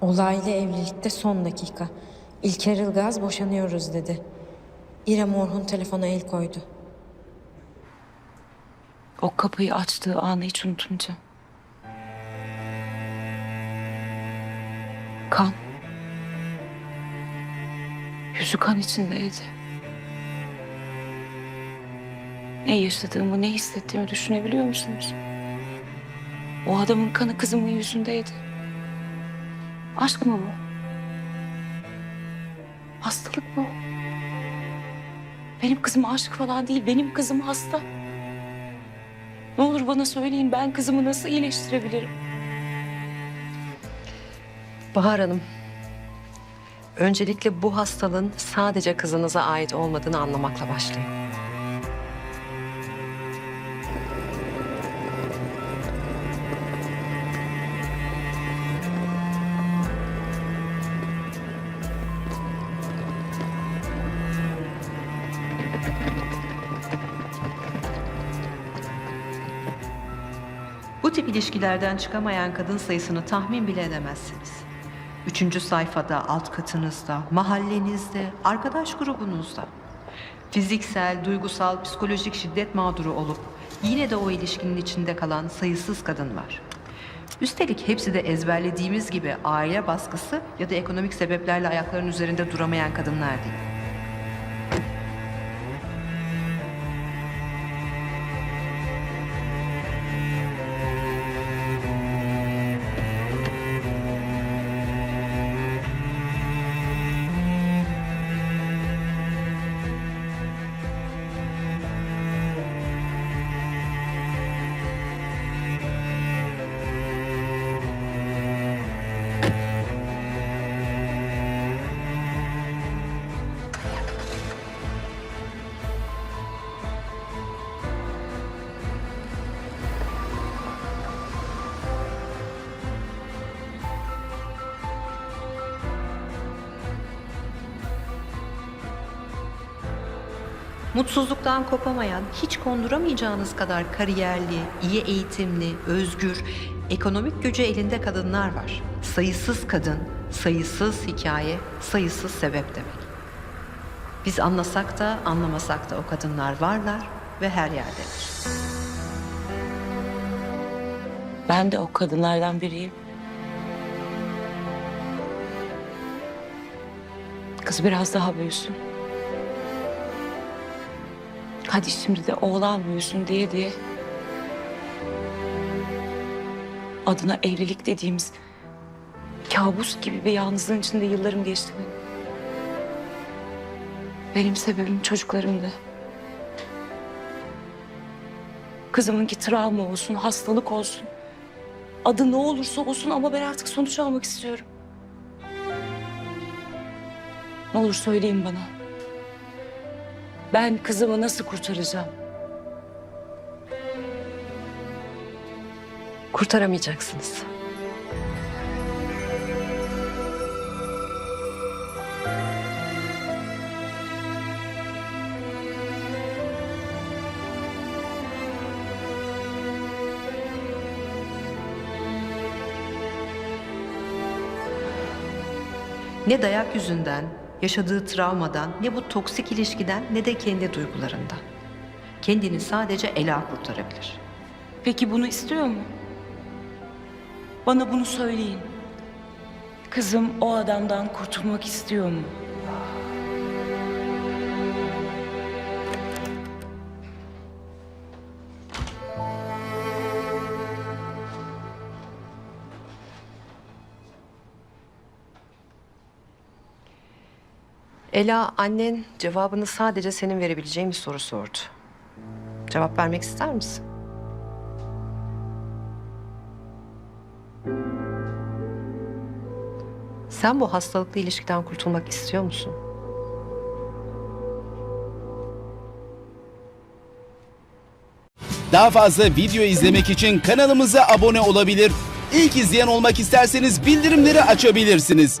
Olaylı evlilikte son dakika. İlker Ilgaz boşanıyoruz dedi. İrem Orhun telefona el koydu. O kapıyı açtığı anı hiç unutmayacağım. Kan. Yüzü kan içindeydi. Ne yaşadığımı, ne hissettiğimi düşünebiliyor musunuz? O adamın kanı kızımın yüzündeydi. Aşk mı bu? Hastalık bu. Benim kızım aşk falan değil, benim kızım hasta. Ne olur bana söyleyin ben kızımı nasıl iyileştirebilirim? Bahar Hanım, öncelikle bu hastalığın sadece kızınıza ait olmadığını anlamakla başlayın. Bu tip ilişkilerden çıkamayan kadın sayısını tahmin bile edemezsiniz. Üçüncü sayfada, alt katınızda, mahallenizde, arkadaş grubunuzda. Fiziksel, duygusal, psikolojik şiddet mağduru olup yine de o ilişkinin içinde kalan sayısız kadın var. Üstelik hepsi de ezberlediğimiz gibi aile baskısı ya da ekonomik sebeplerle ayaklarının üzerinde duramayan kadınlar değil. Mutsuzluktan kopamayan, hiç konduramayacağınız kadar kariyerli, iyi eğitimli, özgür, ekonomik gücü elinde kadınlar var. Sayısız kadın, sayısız hikaye, sayısız sebep demek. Biz anlasak da anlamasak da o kadınlar varlar ve her yerdeler. Ben de o kadınlardan biriyim. Kız biraz daha büyüsün. Hadi şimdi de oğlan büyüsün diye diye. Adına evlilik dediğimiz kabus gibi bir yalnızlığın içinde yıllarım geçti benim. Benim sebebim çocuklarımdı. Kızımınki travma olsun, hastalık olsun. Adı ne olursa olsun ama ben artık sonuç almak istiyorum. Ne olur söyleyin bana. Ben kızımı nasıl kurtaracağım? Kurtaramayacaksınız. Ne dayak yüzünden, yaşadığı travmadan, ne bu toksik ilişkiden ne de kendi duygularından. Kendini sadece Ela kurtarabilir. Peki bunu istiyor mu? Bana bunu söyleyin. Kızım o adamdan kurtulmak istiyor mu? Ela annen cevabını sadece senin verebileceğin bir soru sordu. Cevap vermek ister misin? Sen bu hastalıklı ilişkiden kurtulmak istiyor musun? Daha fazla video izlemek için kanalımıza abone olabilir. İlk izleyen olmak isterseniz bildirimleri açabilirsiniz.